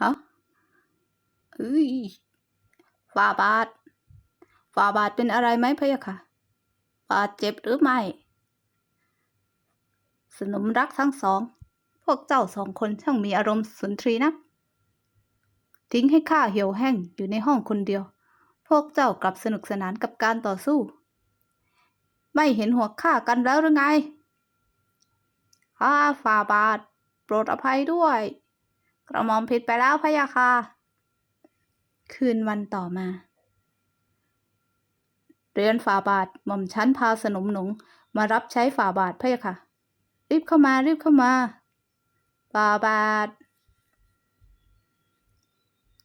ฮะเอ้ยฝ่าบาทฝ่าบาทเป็นอะไรไหมพะยะค่ะบาดเจ็บหรือไม่ สนมรักทั้งสอง พวกเจ้าสองคนช่างมีอารมณ์สุนทรีนักทิ้งให้ข้าเหี่ยวแห้งอยู่ในห้องคนเดียว พวกเจ้ากลับสนุกสนานกับการต่อสู้ ไม่เห็นหัวข้ากันแล้วหรือไงข้าฝ่าบาท โปรดอภัยด้วย กระหม่อมผิดไปแล้วพะยะค่ะ คืนวันต่อมา เรียนฝ่าบาทหม่อมชั้นพาสนมหนงมารับใช้ฝ่าบาทพะยะค่ะ รีบเข้ามารีบเข้ามาฝ่าบาท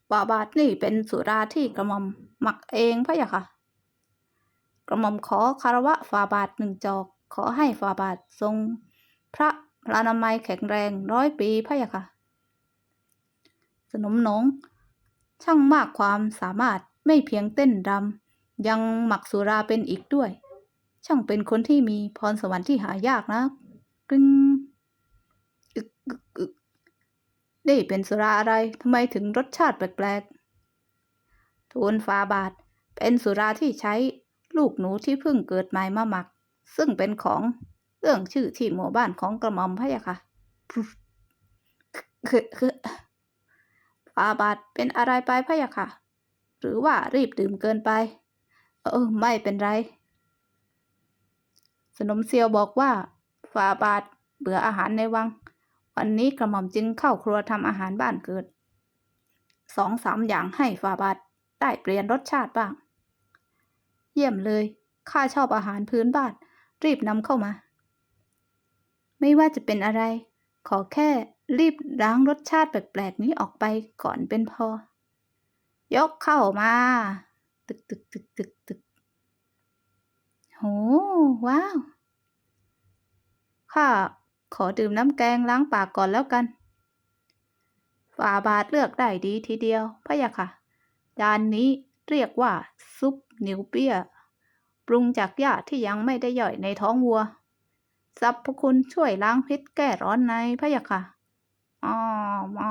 ฝ่าบาทนี่เป็นสุราที่กระหม่อมหมักเองพะยะค่ะ กระหม่อมขอคารวะฝ่าบาทหนึ่งจอก ขอให้ฝ่าบาททรงพระพลานามัยแข็งแรงร้อยปีพะยะค่ะ นมหนงช่างมากความสามารถไม่เพียงเต้นรำยังหมักสุราเป็นอีกด้วย ช่างเป็นคนที่มีพรสวรรค์ที่หายากนะกึ้งอึกอึกอึกนี่เป็นสุราอะไรทำไมถึงรสชาติแปลกๆทูลฟาบาท เป็นสุราที่ใช้ลูกหนูที่เพิ่งเกิดใหม่มาหมัก ซึ่งเป็นของเรื่องชื่อที่หมู่บ้านของกระหม่อมพะยะค่ะคือคือ ฟาบาทเป็นอะไรไปพะยะค่ะ หรือว่ารีบดื่มเกินไป เออ ไม่เป็นไร สนมเซียวบอกว่าฟาบาทเบื่ออาหารในวัง วันนี้กระหม่อมจึงเข้าครัวทำอาหารบ้านเกิดสองสามอย่างให้ฟาบาทได้เปลี่ยนรสชาติบ้าง เยี่ยมเลย ข้าชอบอาหารพื้นบ้าน รีบนำเข้ามา ไม่ว่าจะเป็นอะไร ขอแค่ รีบล้างรสชาติแปลกๆนี้ออกไปก่อนเป็นพอ ยกเข้ามา ตึกตึกตึกตึกตึกโห ว้าว ข้าขอดื่มน้ำแกงล้างปากก่อนแล้วกันฝ่าบาทเลือกได้ดีทีเดียวพะยะค่ะจานนี้เรียกว่าซุปหนิวเปียปรุงจากหญ้าที่ยังไม่ได้ย่อยในท้องวัวสรรพคุณช่วยล้างพิษแก้ร้อนในพะยะค่ะ อ๋อมอ